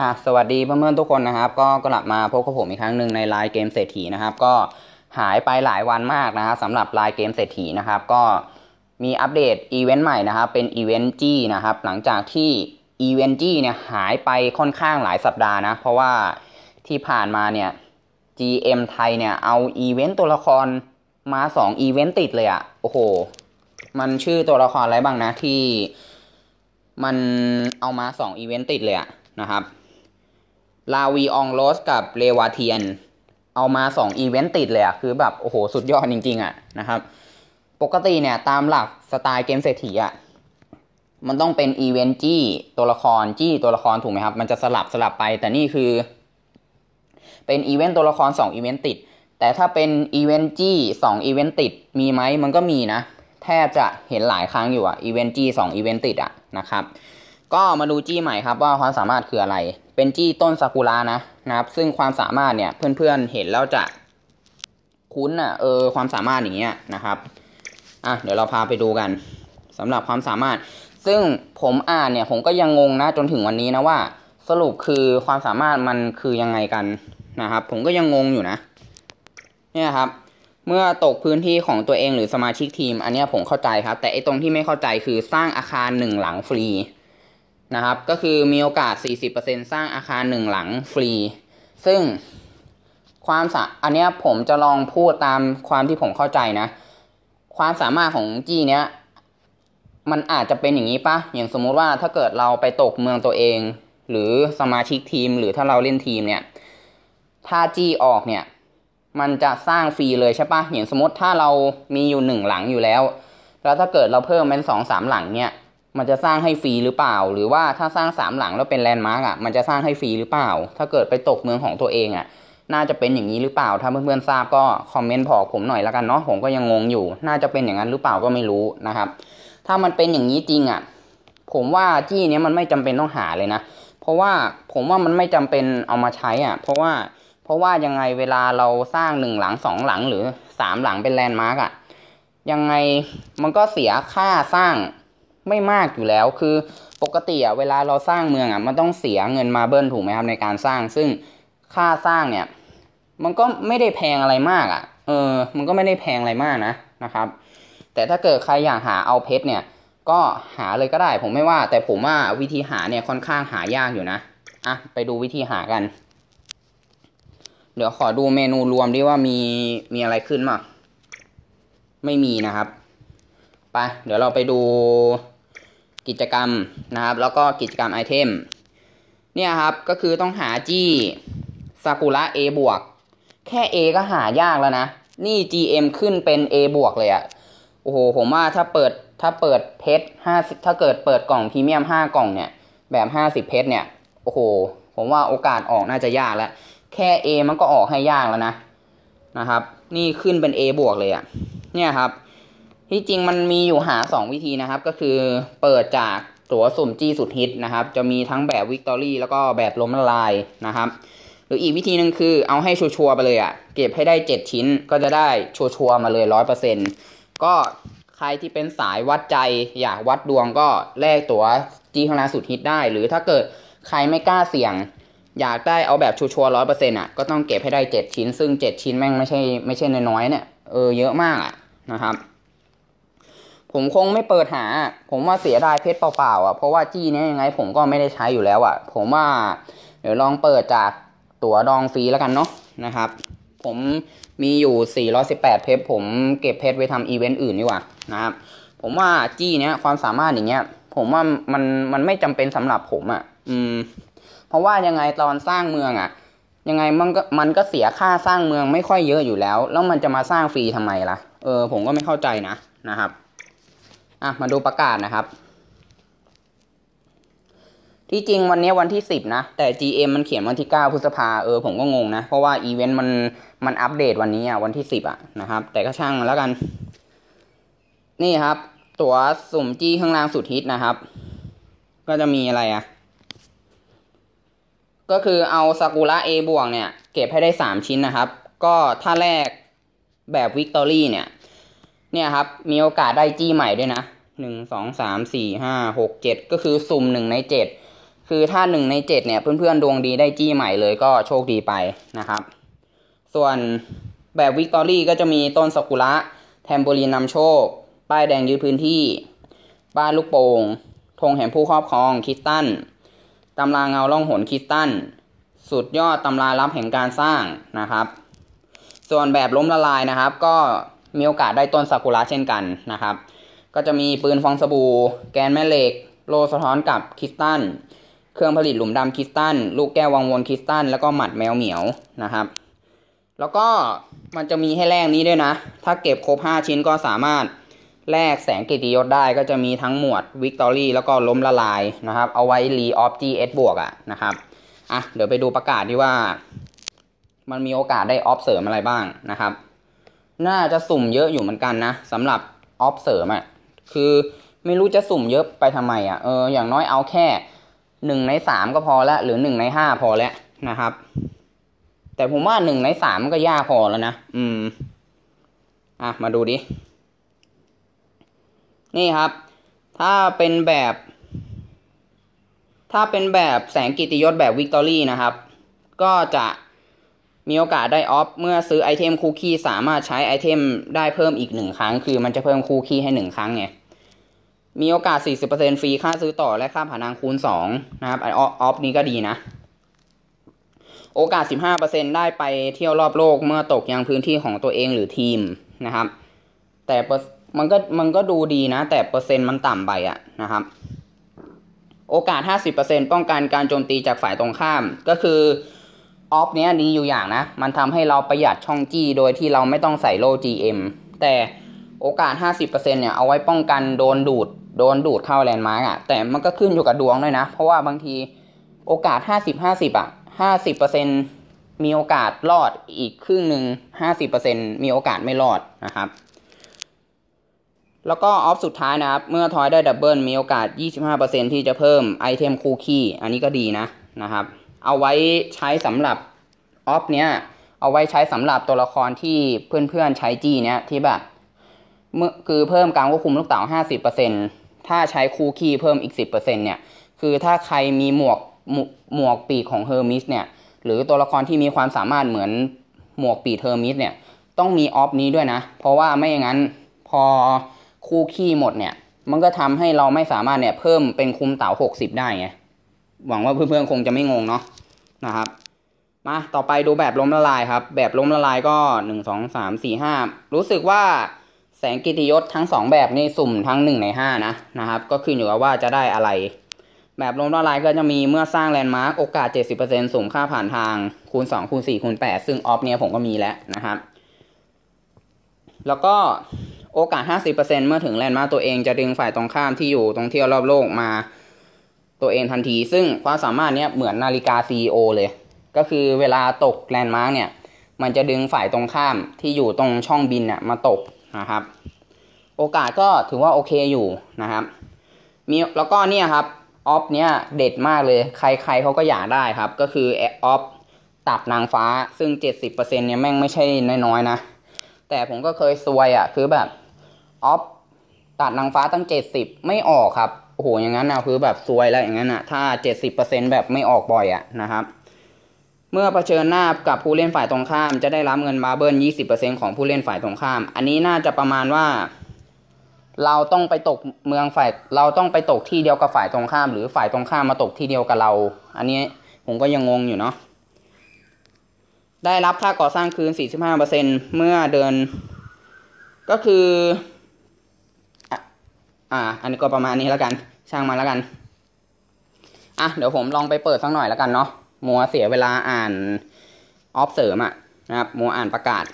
อะสวัสดีเพื่อนๆทุกคนนะครับ ก็กลับมาพบกับผมอีกครั้งหนึ่งในไลน์เกมเศรษฐีนะครับ ก็หายไปหลายวันมากนะครับสำหรับไลน์เกมเศรษฐีนะครับ ก็มีอัปเดตอีเวนต์ใหม่นะครับ เป็นอีเวนต์จี้นะครับ หลังจากที่อีเวนต์จี้เนี่ยหายไปค่อนข้างหลายสัปดาห์นะ เพราะว่าที่ผ่านมาเนี่ย GM ไทยเนี่ยเอาอีเวนต์ตัวละครมาสองอีเวนต์ติดเลยอะโอ้โห มันชื่อตัวละครอะไรบ้างนะที่มันเอามาสองอีเวนต์ติดเลยอะนะครับ ลาวีองโรสกับเลวาเทียน เอามาสองอีเวนต์ติดเลยอะคือแบบ โอ้โห สุดยอดจริง ๆอะนะครับ ปกติเนี่ย ตามหลักสไตล์เกมเศรษฐีอะมันต้องเป็นอีเวนต์จี้ตัวละครจี้ตัวละครถูกไหมครับ มันจะสลับสลับไป แต่นี่คือ เป็นอีเวนต์ตัวละคร2อีเวนต์ติด แต่ถ้าเป็นอีเวนต์จี้2อีเวนต์ติด มีไหมมันก็มีนะ แทบจะเห็นหลายครั้งอยู่อะอีเวนต์จี้2อีเวนต์ติดอะนะครับ ก็มาดูจี้ใหม่ครับว่าความสามารถคืออะไร เป็นจี้ต้นซากุระนะนะครับ ซึ่งความสามารถเนี่ยเพื่อนๆเห็นแล้วจะคุ้นอะเออความสามารถอย่างเงี้ยนะครับอะเดี๋ยวเราพาไปดูกันสำหรับความสามารถ ซึ่งผมอ่านเนี่ยผมก็ยังงงนะจนถึงวันนี้นะว่า สรุปคือความสามารถมันคือยังไงกันนะครับ ผมก็ยังงงอยู่นะ เนี่ยครับ เมื่อตกพื้นที่ของตัวเองหรือสมาชิกทีม อันนี้ผมเข้าใจครับ แต่ไอ้ตรงที่ไม่เข้าใจคือสร้างอาคารหนึ่งหลังฟรี นะครับ ก็คือมีโอกาส 40%สร้างอาคารหนึ่งหลังฟรี ซึ่งความสะอันนี้ผมจะลองพูดตามความที่ผมเข้าใจนะ ความสามารถของจีเนี้ย มันอาจจะเป็นอย่างนี้ปะอย่างสมมุติว่าถ้าเกิดเราไปตกเมืองตัวเอง หรือสมาชิกทีม หรือถ้าเราเล่นทีมเนี่ย ถ้าจี้ออกเนี่ย มันจะสร้างฟรีเลยใช่ปะอย่างสมมติถ้าเรามีอยู่หนึ่งหลังอยู่แล้ว แล้วถ้าเกิดเราเพิ่มเป็นสองสามหลังเนี่ย มันจะสร้างให้ฟรีหรือเปล่า หรือว่าถ้าสร้างสามหลังแล้วเป็นแลนด์มาร์กอะมันจะสร้างให้ฟรีหรือเปล่า ถ้าเกิดไปตกเมืองของตัวเองอะ น่าจะเป็นอย่างนี้หรือเปล่า ถ้าเพื่อนๆทราบก็คอมเมนต์บอกผมหน่อยแล้วกันเนาะผมก็ยังงงอยู่ น่าจะเป็นอย่างนั้นหรือเปล่าก็ไม่รู้นะครับ ถ้ามันเป็นอย่างนี้จริงอะ ผมว่าจี้เนี้ยมันไม่จำเป็นต้องหาเลยนะเพราะว่าผมว่ามันไม่จำเป็นเอามาใช้อะ เพราะว่าเพราะว่ายังไงเวลาเราสร้างหนึ่งหลังสองหลังหรือสามหลังเป็นแลนด์มาร์กอะยังไงมันก็เสียค่าสร้าง ไม่มากอยู่แล้ว คือปกติอะเวลาเราสร้างเมืองอะมันต้องเสียเงินมาเบิลถูกไหมครับในการสร้าง ซึ่งค่าสร้างเนี่ย มันก็ไม่ได้แพงอะไรมากอะ เออ มันก็ไม่ได้แพงอะไรมากนะนะครับ แต่ถ้าเกิดใครอยากหาเอาเพชรเนี่ย ก็หาเลยก็ได้ ผมไม่ว่า แต่ผมว่าวิธีหาเนี่ยค่อนข้างหายากอยู่นะอะไปดูวิธีหากัน เดี๋ยวขอดูเมนูรวมดิว่ามีมีอะไรขึ้นมั้งไม่มีนะครับ ไป เดี๋ยวเราไปดู กิจกรรมนะครับ แล้วก็กิจกรรมไอเทมเนี่ยครับก็คือต้องหาจี้ซากุระ A บวกแค่ A ก็หายากแล้วนะ นี่ GM ขึ้นเป็น A บวกเลยอะโอ้โห ผมว่าถ้าเปิดถ้าเปิดเพชรห้าถ้าเกิดเปิดกล่องพรีเมียมห้ากล่องเนี่ย แบบห้าสิบเพชรเนี่ย โอ้โห ผมว่าโอกาสออกน่าจะยากแล้ว แค่ A มันก็ออกให้ยากแล้วนะ นะครับ นี่ขึ้นเป็น A บวกเลยอะเนี่ยครับ ที่จริงมันมีอยู่หา 2 วิธีนะครับ ก็คือเปิดจากตัวสุ่มจี้สุดฮิตนะครับ จะมีทั้งแบบวิกตอรี่แล้วก็แบบล้มละลายนะครับ หรืออีกวิธีหนึ่งคือเอาให้ชัวร์ไปเลยอะ่ะ เก็บให้ได้ 7 ชิ้นก็จะได้ชัวร์มาเลย 100%ก็ใครที่เป็นสายวัดใจอยากวัดดวงก็แลกตัวจี้ข้างลาสุดฮิตได้ หรือถ้าเกิดใครไม่กล้าเสี่ยง อยากได้เอาแบบชัวร์ร้อยเปอร์เซ็นต์อะก็ต้องเก็บให้ได้7ชิ้น ซึ่ง7ชิ้นแม่งไม่ใช่ไม่ใช่น้อยๆเนี่ยเออเยอะมากอะนะครับ ผมคงไม่เปิดหา ผมว่าเสียดายเพชรเปล่าๆอะ เพราะว่าจี้เนี้ยยังไง ผมก็ไม่ได้ใช้อยู่แล้วอะ ผมว่า เดี๋ยวลองเปิดจากตั๋วดองฟรีแล้วกันเนาะนะครับ ผมมีอยู่ 418 เพชรผมเก็บเพชรไว้ทำอีเวนต์อื่นดีกว่านะครับ ผมว่าจี้เนี้ยความสามารถอย่างเงี้ย ผมว่ามันมันไม่จำเป็นสำหรับผมอะ อืม เพราะว่ายังไงตอนสร้างเมืองอะ ยังไงมันก็มันก็เสียค่าสร้างเมืองไม่ค่อยเยอะอยู่แล้ว แล้วมันจะมาสร้างฟรีทำไมล่ะ เออ ผมก็ไม่เข้าใจนะนะครับ อะมาดูประกาศนะครับ ที่จริงวันนี้วันที่สิบนะ แต่ GM มันเขียนวันที่เก้าพฤษภาเออผมก็งงนะ เพราะว่าอีเวนต์มันมันอัปเดตวันนี้อะวันที่สิบอะนะครับ แต่ก็ช่างแล้วกัน นี่ครับ ตัวสุ่มจี้ข้างล่างสุดฮิตนะครับ ก็จะมีอะไรอะก็คือเอาซากุระ A บวกเนี่ย เก็บให้ได้สามชิ้นนะครับ ก็ถ้าแรกแบบวิกตอรี่เนี่ย เนี่ยครับ มีโอกาสได้จี้ใหม่ด้วยนะหนึ่งสองสามสี่ห้าหกเจ็ดก็คือสุ่มหนึ่งในเจ็ดคือถ้าหนึ่งในเจ็ดเนี่ยเพื่อนๆดวงดีได้จี้ใหม่เลยก็โชคดีไปนะครับ ส่วนแบบวิกตอรี่ก็จะมีต้นสกุระแทมโบลีนนำโชค ป้ายแดงยึดพื้นที่ บ้านลูกโป่งธงแห่งผู้ครอบครองคิสตันตำราเงาล่องหนคิสตันสุดยอดตำราลับแห่งการสร้างนะครับ ส่วนแบบล้มละลายนะครับ ก็ มีโอกาสได้ต้นซากุระเช่นกันนะครับ ก็จะมีปืนฟองสบู่ แกนแม่เหล็ก โลสะท้อนกับคริสตัน เครื่องผลิตหลุมดำคริสตัน ลูกแก้ววังวนคริสตัน แล้วก็หมัดแมวเหมียวนะครับ แล้วก็มันจะมีให้แลกนี้ด้วยนะ ถ้าเก็บครบ 5 ชิ้นก็สามารถแลกแสงกิติยศได้ก็จะมีทั้งหมวดวิกตอรี่แล้วก็ล้มละลายนะครับ เอาไว้รีออฟจีเอสบวกอะนะครับอะเดี๋ยวไปดูประกาศดีว่า มันมีโอกาสได้ออฟเสริมอะไรบ้างนะครับ น่าจะสุ่มเยอะอยู่เหมือนกันนะสำหรับออฟเสริมอะคือไม่รู้จะสุ่มเยอะไปทำไมอะเอออย่างน้อยเอาแค่หนึ่งในสามก็พอแล้วหรือหนึ่งในห้าพอแล้วนะครับ แต่ผมว่าหนึ่งในสามก็ยากพอแล้วนะอืม อะมาดูดิ นี่ครับ ถ้าเป็นแบบ ถ้าเป็นแบบแสงกิติยศแบบวิกตอรี่นะครับ ก็จะ มีโอกาสได้ออฟเมื่อซื้อไอเทมคูคีสามารถใช้ไอเทมได้เพิ่มอีกหนึ่งครั้ง คือมันจะเพิ่มคูคีให้หนึ่งครั้งไงมีโอกาส 40%ฟรีค่าซื้อต่อและค่าผ่านทางคูณ 2 นะครับออฟนี้ก็ดีนะ โอกาส 15%ได้ไปเที่ยวรอบโลกเมื่อตกยังพื้นที่ของตัวเองหรือทีมนะครับ แต่มันก็มันก็ดูดีนะ แต่เปอร์เซ็นต์มันต่ำไปอะนะครับ โอกาส 50%ป้องกันการโจมตีจากฝ่ายตรงข้ามก็คือ ออฟเนี้ยดีอยู่อย่างนะ มันทำให้เราประหยัดช่องจี้โดยที่เราไม่ต้องใส่โล่ GM แต่โอกาส 50%เนี่ยเอาไว้ป้องกันโดนดูด โดนดูดเข้าแลนด์มาร์กอะแต่มันก็ขึ้นอยู่กับดวงด้วยนะ เพราะว่าบางทีโอกาส 50-50 อะห้าสิบเปอร์เซ็นมีโอกาสรอดอีกครึ่งหนึ่งห้าสิบเปอร์เซ็นมีโอกาสไม่รอดนะครับ แล้วก็ออฟสุดท้ายนะครับ เมื่อทอยได้ดับเบิลมีโอกาส 25%ที่จะเพิ่มไอเทมคูคีอันนี้ก็ดีนะนะครับ เอาไว้ใช้สำหรับออฟเนี้ยเอาไว้ใช้สำหรับตัวละครที่เพื่อนๆใช้จีเนี้ยที่แบบเมื่อคือเพิ่มการควบคุมลูกเต๋า50%ถ้าใช้คูคีเพิ่มอีก10%เนี่ยคือถ้าใครมีหมวกหมวกปีกของเฮอร์มิสเนี่ยหรือตัวละครที่มีความสามารถเหมือนหมวกปีกเฮอร์มิสเนี่ยต้องมีออฟนี้ด้วยนะ เพราะว่าไม่อย่างนั้นพอคู่ขี้หมดเนี่ย มันก็ทำให้เราไม่สามารถเนี่ยเพิ่มเป็นคุมเต๋าหกสิบได้ไง หวังว่าเพื่อนๆคงจะไม่งงเนาะนะครับ มาต่อไปดูแบบล้มละลายครับ แบบล้มละลายก็หนึ่งสองสามสี่ห้ารู้สึกว่าแสงกิติยศทั้งสองแบบนี่สุ่มทั้งหนึ่งในห้านะนะครับ ก็ขึ้นอยู่กับว่าจะได้อะไร แบบล้มละลายก็จะมีเมื่อสร้างแลนด์มาร์กโอกาส 70%สูงค่าผ่านทางคูณ2คูณ4คูณ8ซึ่งออฟเนี่ยผมก็มีแล้วนะครับ แล้วก็โอกาส 50%เมื่อถึงแลนด์มาร์กตัวเองจะดึงฝ่ายตรงข้ามที่อยู่ตรงเที่ยวรอบโลกมา ตัวเองทันที ซึ่งความสามารถเนี้ยเหมือนนาฬิกา CEO เลย ก็คือเวลาตกแลนด์มาร์กเนี่ย มันจะดึงฝ่ายตรงข้ามที่อยู่ตรงช่องบินเนี่ยมาตกนะครับ โอกาสก็ถือว่าโอเคอยู่นะครับมีแล้วก็เนี่ยครับออฟเนี้ยเด็ดมากเลย ใครๆเขาก็อยากได้ครับ ก็คือออฟตัดนางฟ้าซึ่ง 70%เนี่ยแม่งไม่ใช่น้อยๆนะ แต่ผมก็เคยซวยอะ่ะ คือแบบออฟตัดนางฟ้าตั้ง 70 ไม่ออกครับ โอ้โหอย่างนั้นนะคือแบบซวยแล้วอย่างนั้นนะถ้า 70%แบบไม่ออกบ่อยอะ่ะนะครับเมื่อเผชิญหน้ากับผู้เล่นฝ่ายตรงข้าม จะได้รับเงินมาเบิล20%ของผู้เล่นฝ่ายตรงข้าม อันนี้น่าจะประมาณว่า เราต้องไปตกเมืองฝ่าย เราต้องไปตกที่เดียวกับฝ่ายตรงข้าม หรือฝ่ายตรงข้ามมาตกที่เดียวกับเรา อันนี้ผมก็ยังงงอยู่เนาะ ได้รับค่าก่อสร้างคืน 45%เมื่อเดินก็คือ อ่า อันนี้ก็ประมาณนี้แล้วกัน ช่างมาแล้วกัน อะ เดี๋ยวผมลองไปเปิดสักหน่อยแล้วกันเนาะ มัวเสียเวลาอ่านออฟเสริมอะนะครับ มัวอ่านประกาศ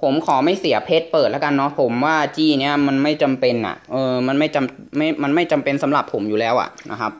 ผมขอไม่เสียเพจเปิดแล้วกันเนาะ ผมว่าจี้เนี้ยมันไม่จำเป็นอะเออ มันไม่จำไม่ มันไม่จำเป็นสำหรับผมอยู่แล้วอะนะครับ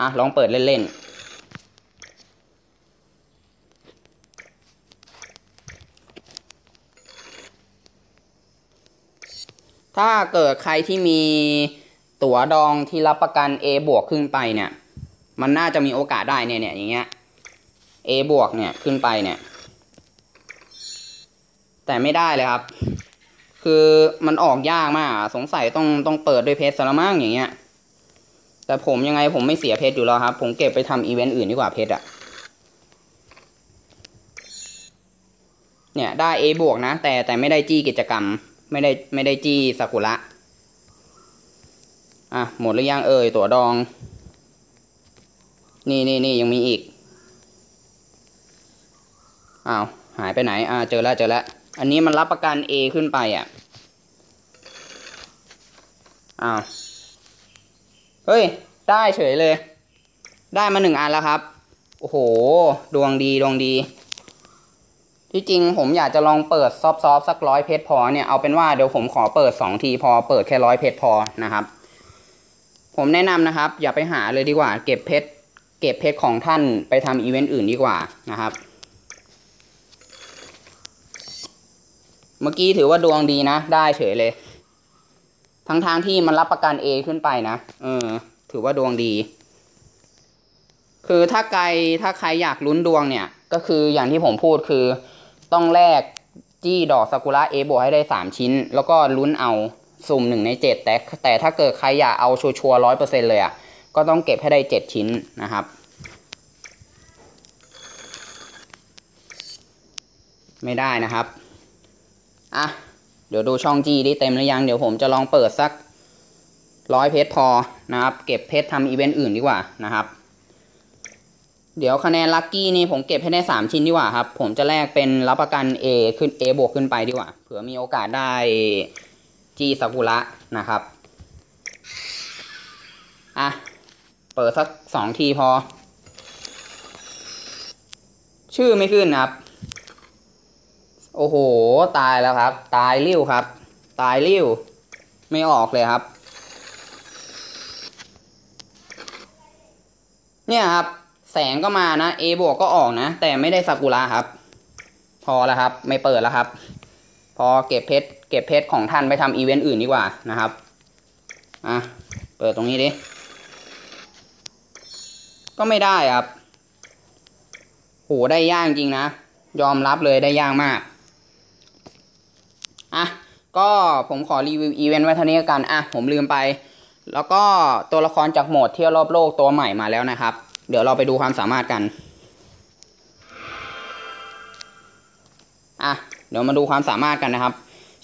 อะ ลองเปิดเล่นๆ ถ้าเกิดใครที่มีตั๋วดองที่รับประกัน A บวกขึ้นไปเนี่ย มันน่าจะมีโอกาสได้เนี่ยเนี่ยอย่างเงี้ย A บวกเนี่ยขึ้นไปเนี่ย แต่ไม่ได้เลยครับ คือมันออกยากมาก สงสัยต้องต้องเปิดด้วยเพชรสละมั่งอย่างเงี้ย แต่ผมยังไงผมไม่เสียเพชรอยู่แล้วครับ ผมเก็บไปทำอีเวนต์อื่นดีกว่าเพชรอะเนี่ยได้ A บวกนะ แต่แต่ไม่ได้จี้กิจกรรม ไม่ได้ไม่ได้จี้สากุระอะหมดหรือยังเอ่ยตัวดอง นี่นี่นี่ยังมีอีกอ้าวหายไปไหน อ่า เจอแล้วเจอแล้ว อันนี้มันรับประกัน A ขึ้นไปอะ อ้าว เฮ้ย ได้เฉยเลย ได้มาหนึ่งอันแล้วครับ โอ้โห ดวงดีดวงดี ที่จริงผมอยากจะลองเปิดซอฟต์สักร้อยเพชรพอเนี่ยเอาเป็นว่าเดี๋ยวผมขอเปิดสองทีพอเปิดแค่ร้อยเพชรพอนะครับ ผมแนะนำนะครับ อย่าไปหาเลยดีกว่า เก็บเพชรเก็บเพชรของท่านไปทำอีเวนต์อื่นดีกว่านะครับ เมื่อกี้ถือว่าดวงดีนะ ได้เฉยเลย ทั้งทางที่มันรับประกัน A ขึ้นไปนะเออ ถือว่าดวงดี คือถ้าใครถ้าใครอยากลุ้นดวงเนี่ย ก็คืออย่างที่ผมพูดคือ ต้องแลกจี้ดอกซากุระ A บวกให้ได้สามชิ้น แล้วก็ลุ้นเอาสุ่มหนึ่งในเจ็ดแต่แต่ถ้าเกิดใครอยากเอาชัวร์ร้อยเปอร์เซ็นเลยอะก็ต้องเก็บให้ได้เจ็ดชิ้นนะครับ ไม่ได้นะครับ อะ เดี๋ยวดูช่องจี้ได้เต็มหรือยัง เดี๋ยวผมจะลองเปิดสักร้อยเพชรพอนะครับ เก็บเพชรทำอีเวนต์อื่นดีกว่านะครับ เดี๋ยวคะแนนลัคกี้นี่ผมเก็บให้ได้สามชิ้นดีกว่าครับ ผมจะแลกเป็นรับประกัน A ขึ้น A บวกขึ้นไปดีกว่า เผื่อมีโอกาสได้จีซากุระนะครับ อะ เปิดสักสองทีพอ ชื่อไม่ขึ้นครับ โอ้โห ตายแล้วครับ ตายริ้วครับ ตายริ้ว ไม่ออกเลยครับ เนี่ยครับ แสงก็มานะ A บวกก็ออกนะ แต่ไม่ได้ซากุระครับ พอแล้วครับ ไม่เปิดแล้วครับ พอเก็บเพชรเก็บเพชรของท่านไปทำอีเวนต์อื่นดีกว่านะครับ อะ เปิดตรงนี้ดิ ก็ไม่ได้ครับ โห ได้ยากจริงนะ ยอมรับเลยได้ยากมาก อะ ก็ผมขอรีวิวอีเวนต์ไว้เท่านี้กัน อะ ผมลืมไป แล้วก็ตัวละครจากโหมดเที่ยวรอบโลกตัวใหม่มาแล้วนะครับ เดี๋ยวเราไปดูความสามารถกัน อะ เดี๋ยวมาดูความสามารถกันนะครับ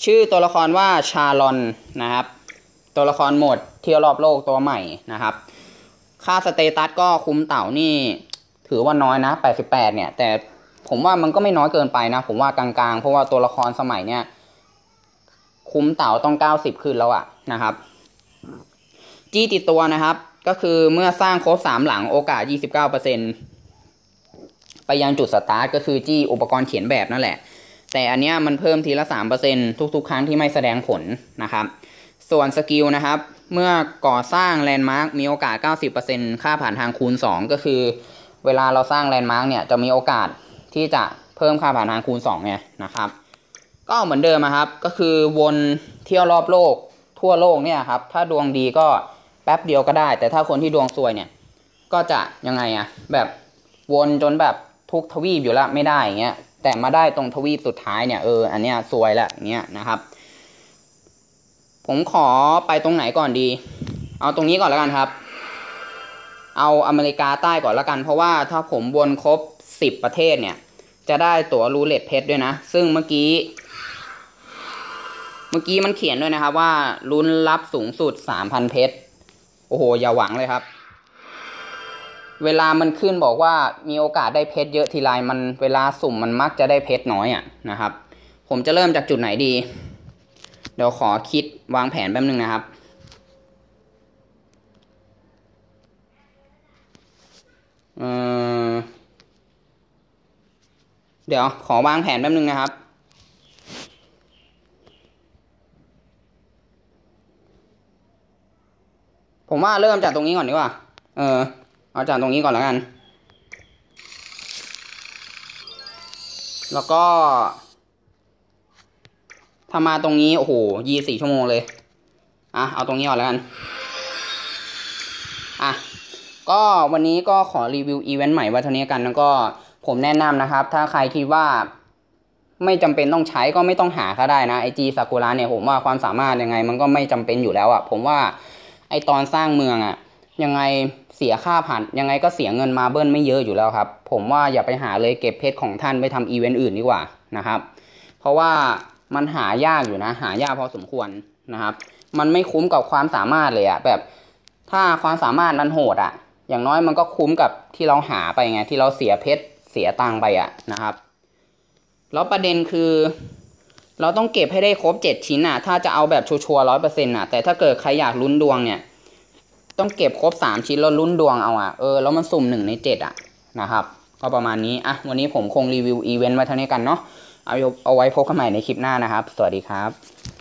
ชื่อตัวละครว่าชาลอนนะครับ ตัวละครโหมดเที่ยวรอบโลกตัวใหม่นะครับ ค่าสเตตัสก็คุ้มเต่านี่ ถือว่าน้อยนะ 88 เนี่ย แต่ผมว่ามันก็ไม่น้อยเกินไปนะ ผมว่ากลางๆ เพราะว่าตัวละครสมัยเนี่ยคุ้มเต่าต้อง 90 ขึ้นแล้วอะนะครับ จี้ติดตัวนะครับ ก็คือเมื่อสร้างครบสามหลังโอกาส 29%ไปยังจุดสตาร์ทก็คือจี้อุปกรณ์เขียนแบบนั่นแหละ แต่อันเนี้ยมันเพิ่มทีละ 3%ทุกๆ ครั้งที่ไม่แสดงผลนะครับ ส่วนสกิลนะครับ เมื่อก่อสร้างแลนด์มาร์กมีโอกาส 90%ค่าผ่านทางคูณ 2 ก็คือ เวลาเราสร้างแลนด์มาร์กเนี่ยจะมีโอกาสที่จะเพิ่มค่าผ่านทางคูณ2ไงนะครับ ก็เหมือนเดิมครับ ก็คือวนเที่ยวรอบโลกทั่วโลกเนี่ยครับ ถ้าดวงดีก็ แป๊บเดียวก็ได้ แต่ถ้าคนที่ดวงซวยเนี่ย ก็จะยังไงอะแบบวนจนแบบทุกทวีปอยู่ล้วไม่ได้อย่างเงี้ยแต่มาได้ตรงทวีปสุดท้ายเนี่ยเอออันเนี้ยซวยละอย่างเงี้ยนะครับ ผมขอไปตรงไหนก่อนดี เอาตรงนี้ก่อนแล้วกันครับ เอาอเมริกาใต้ก่อนแล้วกัน เพราะว่าถ้าผมวนครบสิบประเทศเนี่ย จะได้ตั๋วรูเล็ตเพชรด้วยนะ ซึ่งเมื่อกี้ เมื่อกี้มันเขียนด้วยนะครับว่าลุ้นรับสูงสุดสามพันเพชร โอ้โห อย่าหวังเลยครับ เวลามันขึ้นบอกว่ามีโอกาสได้เพชรเยอะทีไรมันเวลาสุ่มมันมักจะได้เพชรน้อยอะนะครับ ผมจะเริ่มจากจุดไหนดี เดี๋ยวขอคิดวางแผนแป๊บนึงนะครับเเดี๋ยวขอวางแผนแป๊บนึงนะครับ ผมว่าเริ่มจากตรงนี้ก่อนดีกว่า เออ เอาจากตรงนี้ก่อนแล้วกัน แล้วก็ถ้ามาตรงนี้ โอ้โหยี่สี่ชั่วโมงเลย อะ เอาตรงนี้ก่อนแล้วกัน อะ ก็วันนี้ก็ขอรีวิวอีเวนต์ใหม่ว้เท่านี้กัน แล้วก็ผมแนะนำนะครับ ถ้าใครคิดว่าไม่จำเป็นต้องใช้ก็ไม่ต้องหาก็ได้นะไอจีซากุระเนี่ยผมว่าความสามารถยังไง มันก็ไม่จำเป็นอยู่แล้วอะ่ะผมว่า ไอตอนสร้างเมืองอะ่ะยังไงเสียค่าผ่านยังไงก็เสียเงินมาเบิ้ลไม่เยอะอยู่แล้วครับ ผมว่าอย่าไปหาเลยเก็บเพชรของท่านไปทำอีเวนต์อื่นดีกว่านะครับ เพราะว่ามันหายากอยู่นะ หายากพอสมควรนะครับ มันไม่คุ้มกับความสามารถเลยอะแบบถ้าความสามารถมันโหดอะอย่างน้อยมันก็คุ้มกับที่เราหาไปไงที่เราเสียเพชรเสียตังไปอะนะครับ แล้วประเด็นคือ เราต้องเก็บให้ได้ครบเจ็ดชิ้นอะ ถ้าจะเอาแบบชัวร์ร้อยเปอร์เซ็นต์อะ แต่ถ้าเกิดใครอยากลุ้นดวงเนี่ย ต้องเก็บครบสามชิ้นแล้วลุ้นดวงเอาอะ เออ แล้วมันสุ่มหนึ่งในเจ็ดอะ นะครับ ก็ประมาณนี้ อะ วันนี้ผมคงรีวิวอีเวนต์ไว้เท่านี้กันเนาะ เอาเอาไว้พบกันใหม่ในคลิปหน้านะครับ สวัสดีครับ